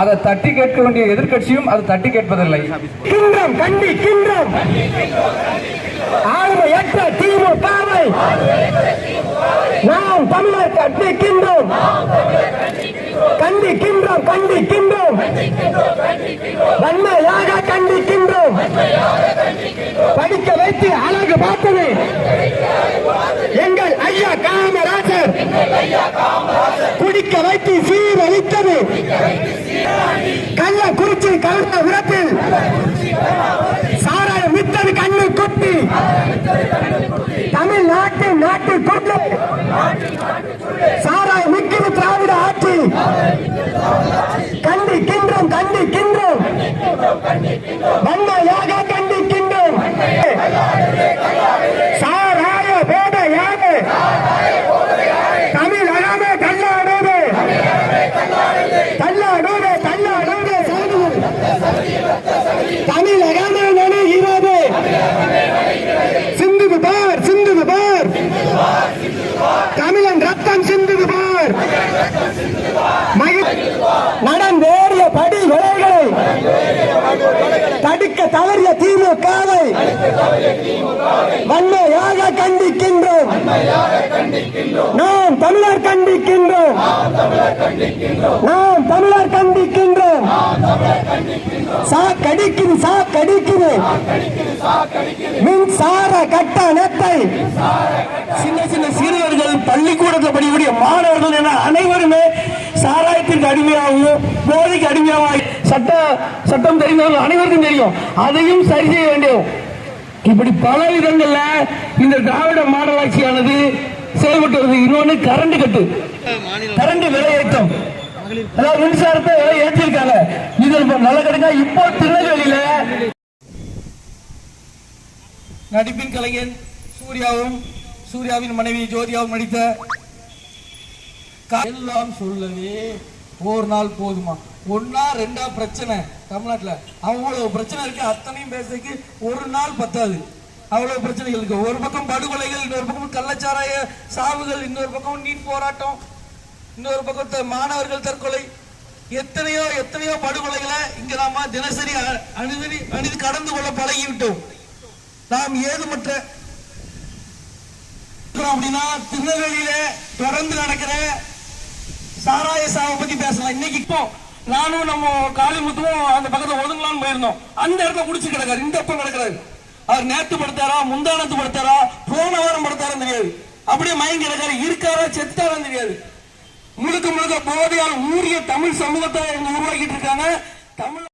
அதை தட்டி கேட்க வேண்டிய எதிர்க்கட்சியும் அதை தட்டி கேட்பதில்லை. கின்றோம் கண்டிக்கின்றோம் ஆளுமை ஏற்ற திமுகவை நாம் தமிழர் கண்டிக்கின்றோம் கண்டிக்கின்றோம் கண்டிக்கின்றோம் வன்மையாக கண்டிக்கின்றோம் படிக்க வைத்து அழகு பார்த்தது. எங்கள் ஐயா காமராஜர். குடிக்க வைத்து சீரழித்தது. கள்ளக்குறிச்சி கலந்த உரத்தில் சாராயம் வித்தது கண்ணு கொட்டி தமிழ்நாட்டு நாட்டு கொண்டு சாராயம் மிக்கது திராவிட ஆட்சி கண்டிக்கின்றோம் கண்டிக்கின்றோம் வன்மையாக கண்டிக்கின்றோம் சாராய போதையாக தமிழகமே தள்ளாடுது தள்ளாடுது தள்ளாடுது சாதுகள் தமிழகமே நினைகிறது சிந்துது பார் சிந்துது பார் தமிழன் ரத்தம் சிந்துது பார் நடந்தேறிய படி கொலைகளை தடுக்க தவறிய திமுகவை வன்மையாக கண்டிக்கின்றோம். நாம் தமிழர் கண்டிக்கின்றோம். நாம் தமிழர் கண்டிக்கின்றோம். சாக்கடிக்குது சாக்கடிக்குது மின்சார கட்டணத்தை சின்ன சின்ன சிறுவர்கள் பள்ளிக்கூடத்தில் படிக்கக்கூடிய மாணவர்கள் என அனைவருமே சாராயத்திற்கு அடிமையாகவும் போதைக்கு அடிமையாகவும் சட்ட சட்டம் தெரிந்தவர்கள் அனைவருக்கும் தெரியும். அதையும் சரி செய்ய வேண்டும். இப்படி பல விதங்கள்ல இந்த திராவிட மாடலாட்சியானது செயல்பட்டு வருது. இன்னொன்னு கரண்ட் கட்டு. கரண்ட் விலையேற்றம். அதாவது மின்சாரத்தை விலை ஏற்றிருக்காங்க. இது நல்ல கிடைக்கா இப்போ திருநெல்வேலியில நடிப்பின் கலைஞன் சூர்யாவும் சூர்யாவின் மனைவி ஜோதியாவும் நடித்த எல்லாம் சொல்லவே ஒரு நாள் போதுமா? ஒன்னா ரெண்டா பிரச்சனை தமிழ்நாட்டில். அவ்வளவு பிரச்சனை இருக்கு. அத்தனையும் பேசுறதுக்கு ஒரு நாள் பத்தாது. அவ்வளவு பிரச்சனைகள் இருக்கு. ஒரு பக்கம் படுகொலைகள் இன்னொரு பக்கம் கள்ளச்சாராய சாவுகள் இன்னொரு பக்கம் நீட் போராட்டம். இன்னொரு பக்கத்தில் மாணவர்கள் தற்கொலை. எத்தனையோ எத்தனையோ படுகொலைகளை இங்க நாம தினசரி அ- அணுதி கடந்து கொள்ள பழகிவிட்டோம். நாம் ஏதுமற்ற அப்படின்னா திருநெல்வேலியில தொடர்ந்து நடக்கிற சாராய சாவை பத்தி பேசலாம். இன்னைக்கு இப்போ நானும் நம்ம காளிமுத்துவும் அந்த பக்கத்துல ஒதுங்கலாம்னு போயிருந்தோம். அந்த இடத்துல குடிச்சு கிடக்காரு. இந்த பக்கம் கிடக்குறாரு. அவர் நேத்து படுத்தாரா முந்தானத்து படுத்தாரா போன வாரம் படுத்தாரான்னு தெரியாது. அப்படியே மயங்கி கிடக்காரு. இருக்காரா செத்தாரான்னு தெரியாது. முழுக்க முழுக்க போதையால் ஊறிய தமிழ் சமூகத்தை உருவாக்கிட்டு இருக்காங்க. தமிழ்